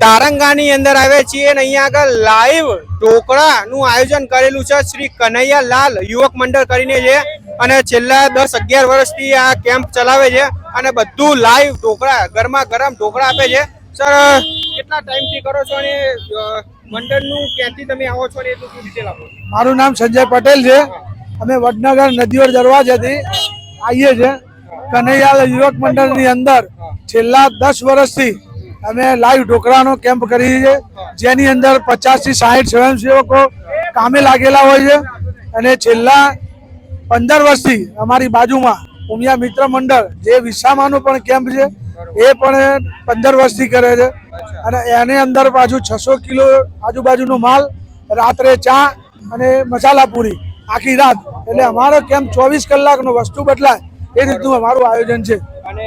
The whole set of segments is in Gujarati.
તારંગાની અંદર આવ્યા છીએ અને અહીંયા આગળ લાઈવ ઢોકળાનું આયોજન કરેલું છે. શ્રી કનૈયા લાલ યુવક મંડળ કરીને છે અને છેલ્લા દસ અગિયાર વર્ષથી આ કેમ્પ ચલાવે છે અને બધું લાઈવ ઢોકળા ગરમા ગરમ ઢોકળા આપે છે. સર કેટલા ટાઈમથી કરો છો અને મંડળનું ક્યાંથી તમે આવો છો ને એ બધું ડિટેલ આપો. મારું નામ સંજય પટેલ છે. અમે વડનગર નદીવર દરવાજાથી આવીએ છીએ. કનૈયાલ યુવક મંડળની અંદર છેલ્લા દસ વર્ષથી અમે લાઈવ ઢોકળાનો કેમ્પ કરીએ છીએ જેની અંદર પચાસથી સાહીઠ સ્વયંસેવકો કામે લાગેલા હોય છે. અને છેલ્લા પંદર વર્ષથી અમારી બાજુમાં ઉમિયા મિત્ર મંડળ, જે વિસામાનો પણ કેમ્પ છે, એ પણ પંદર વર્ષથી કરે છે. અને એની અંદર પાછું છસો કિલો આજુબાજુનો માલ, રાત્રે ચા અને મસાલા પૂરી. આખી રાત. એટલે અમારો કેમ્પ ચોવીસ કલાકનો વસ્તુ બદલાય, એ રીતનું અમારું આયોજન છે. અને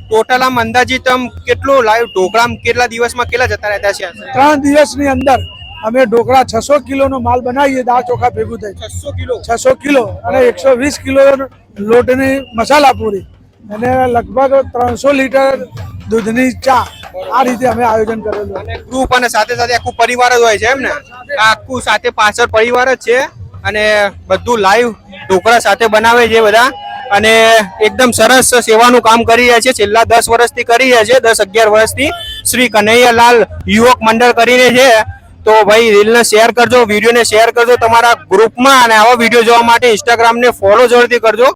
ટોટલ આમ અંદાજિત આમ કેટલું લાઈવ ઢોકળા આમ કેટલા દિવસમાં કેટલા જતા રહેતા છે? ત્રણ દિવસની અંદર અમે ઢોકળા છસો કિલોનો માલ બનાવીએ દાળ ચોખા ભેગું થાય. છસો કિલો? છસો કિલો અને એકસો વીસ કિલો લોટની મસાલા પૂરી. અને લગભગ ત્રણસો લીટર દૂધની ચા આ રીતે અમે આયોજન કરેલું. અને ગ્રુપ અને સાથે સાથે આખું પરિવાર જ હોય છે એમ ને? આખું સાથે પાછળ પરિવાર જ છે. અને બધું લાઈવ ઢોકળા સાથે બનાવે છે બધા. અને એકદમ સરસ સેવાનું કામ કરી રહ્યા છે. છેલ્લા દસ વર્ષથી કરી રહ્યા છે. દસ અગિયાર વર્ષથી શ્રી કનૈયાલાલ યુવક મંડળ કરીને છે. તો ભાઈ, રીલને શેર કરજો, વિડીયોને શેર કરજો તમારા ગ્રુપમાં અને આવા વીડિયો જોવા માટે ઇન્સ્ટાગ્રામને ફોલો જરૂરથી કરજો.